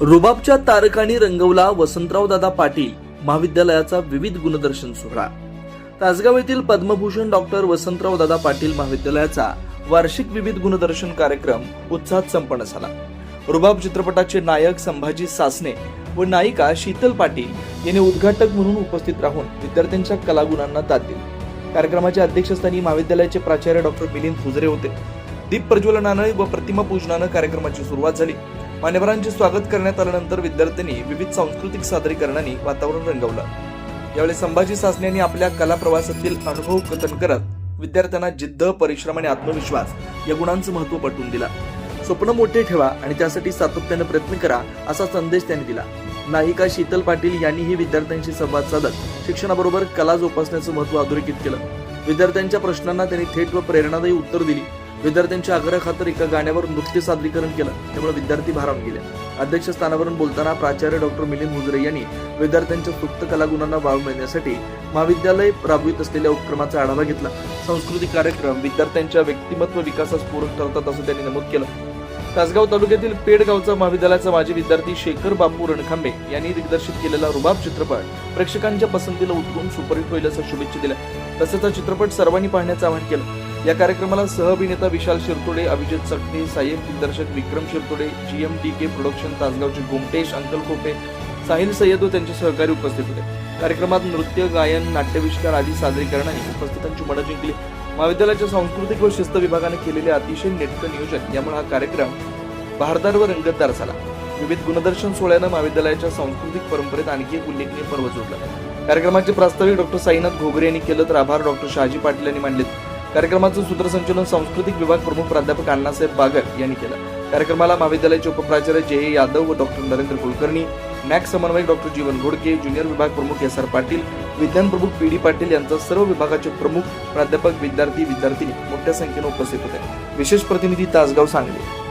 रुबाबच्या तारकांनी रंगवला वसंतराव दादा पाटील महाविद्यालयाचा विविध गुणदर्शन सोहळा. तासगाव येथील पद्मभूषण डॉक्टर वसंतराव दादा पाटील महाविद्यालयाचा वार्षिक विविध गुणदर्शन कार्यक्रम उत्साहात संपन्न झाला. रुबाब चित्रपटाचे नायक संभाजी सासने व नायिका शीतल पाटील यांनी उद्घाटक म्हणून उपस्थित राहून विद्यार्थ्यांच्या कलागुणांना दाद दिली. कार्यक्रमाच्या अध्यक्षस्थानी महाविद्यालयाचे प्राचार्य डॉक्टर मिलिंद फुजरे होते. दीप प्रज्वलनानं व प्रतिमा पूजनानं कार्यक्रमाची सुरुवात झाली. मान्यवरांचे स्वागत करण्यात आल्यानंतर विद्यार्थ्यांनी विविध सांस्कृतिक सादरीकरणांनी वातावरण रंगवलं. यावेळी संभाजी सासने यांनी आपल्या कला प्रवासातील अनुभव कथन करत विद्यार्थ्यांना जिद्द परिश्रम आणि आत्मविश्वास या गुणांचं महत्त्व पटवून दिला. स्वप्न मोठे ठेवा आणि त्यासाठी सातत्याने प्रयत्न करा असा संदेश त्यांनी दिला. नायिका शीतल पाटील यांनीही विद्यार्थ्यांशी संवाद साधत शिक्षणाबरोबर कला जोपासण्याचं महत्त्व अधोरेखित केलं. विद्यार्थ्यांच्या प्रश्नांना त्यांनी थेट व प्रेरणादायी उत्तर दिली. विद्यार्थ्यांच्या आग्रहाखातर एका गाण्यावर नृत्य सादरीकरण केलं त्यामुळे विद्यार्थी भारावून गेले. अध्यक्षस्थानावरून बोलताना प्राचार्य डॉक्टर मिलिंद मुजरे यांनी विद्यार्थ्यांच्या सुप्त कलागुणांना वाव मिळण्यासाठी महाविद्यालय राबवित असलेल्या उपक्रमाचा आढावा घेतला. सांस्कृतिक कार्यक्रम विद्यार्थ्यांच्या व्यक्तिमत्व विकासास पूरक ठरतात असं त्यांनी नमूद केलं. तासगाव तालुक्यातील पेडगावचा महाविद्यालयाचा माजी विद्यार्थी शेखर बापू रणखांबे यांनी दिग्दर्शित केलेला रुबाब चित्रपट प्रेक्षकांच्या पसंतीला उतरून सुपरहिट होईल असं शुभेच्छा दिल्या. तसेच हा चित्रपट सर्वांनी पाहण्याचं आवाहन केलं. या कार्यक्रमाला सहअभिनेता विशाल शिरतोडे अभिजित चटणे सहाय्यक दिग्दर्शक Vikram Shirtode G M D K production तासगावचे Gomtesh uncle Khope Sahil Sayyad व त्यांचे सहकारी उपस्थित होते. कार्यक्रमात नृत्य गायन नाट्यविष्कार आदी सादरीकरणाने उपस्थितांची मनं जिंकली महाविद्यालयाच्या सांस्कृतिक व शिस्त विभागाने केलेले अतिशय नेटकं नियोजन यामुळे हा कार्यक्रम भारदार व रंगतदार झाला. विविध गुणदर्शन सोहळ्यानं महाविद्यालयाच्या सांस्कृतिक परंपरेत आणखी एक उल्लेखनीय पर्व जोडलं. कार्यक्रमाचे प्रास्ताविक डॉक्टर साईनाथ घोगरे यांनी केलं तर आभार डॉक्टर शहाजी पाटील यांनी मांडले कार्यक्रमाचं सूत्रसंचलन सांस्कृतिक विभाग प्रमुख प्राध्यापक अण्णासाहेब बागर यांनी केलं. कार्यक्रमाला महाविद्यालयाचे उपप्राचार्य जे ए यादव व डॉक्टर नरेंद्र कुलकर्णी मॅक समन्वयक डॉक्टर जीवन घोडके ज्युनियर विभाग प्रमुख एस आर पाटील विज्ञान प्रमुख पी डी पाटील यांचा सर्व विभागाचे प्रमुख प्राध्यापक विद्यार्थी विद्यार्थिनी मोठ्या संख्येने उपस्थित होते. विशेष प्रतिनिधी तासगाव सांगली.